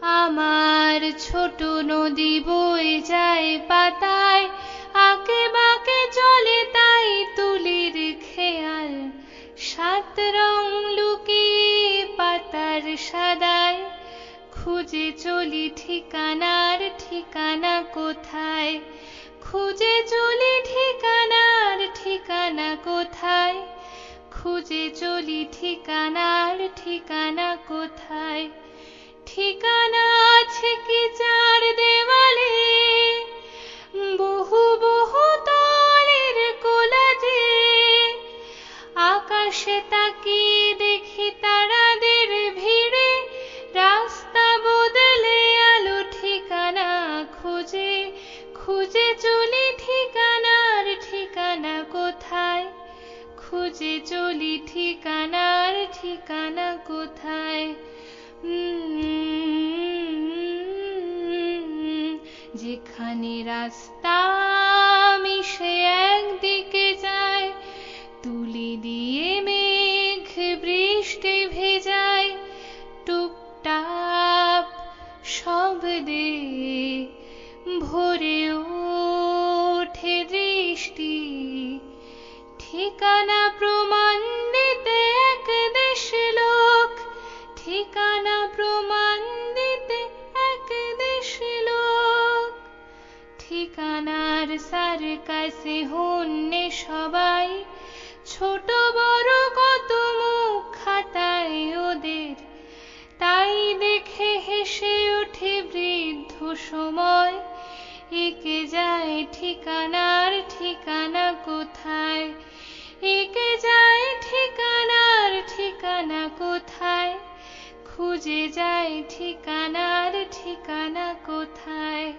আমার ছোট নদী বয়ে যায় পাতায়, আঁকে বাঁকে চলে তাই তুলির খেয়াল। সাত রং লুকিয়ে পাতার সাদায়, খুঁজে চলি ঠিকানার ঠিকানা কোথায়? খুঁজে চলি ঠিকানার ঠিকানা কোথায়? খুঁজে চলি ঠিকানার ঠিকানা কোথায়? ঠিকানা আছে কি চার দেওয়ালে বহু বহু তলের কোলাজে আকাশে তাকিয়ে দেখি তারাদের ভিড়ে রাস্তা বদলে আলো ঠিকানা খুঁজে খুঁজে চলি ঠিকানার ঠিকানা কোথায়? খুঁজে চলি ঠিকানার ঠিকানা কোথায়? যেখানে রাস্তা মিশে একদিকে যায়, তুলি দিয়ে মেঘ বৃষ্টি ভেজায়, টুপটাপ শব্দে ভরে ওঠে দৃষ্টি, ঠিকানা ঠিকানার সার কাছে হন্যে সবাই। ছোট, বড়, কত মুখ খাতায় ওদের। তাই দেখে হেসে ওঠে বৃদ্ধ সময়। একে যায় ঠিকানার ঠিকানা কোথায়? একে যায় ঠিকানার ঠিকানা কোথায়? খুঁজে যায় ঠিকানার ঠিকানা কোথায়?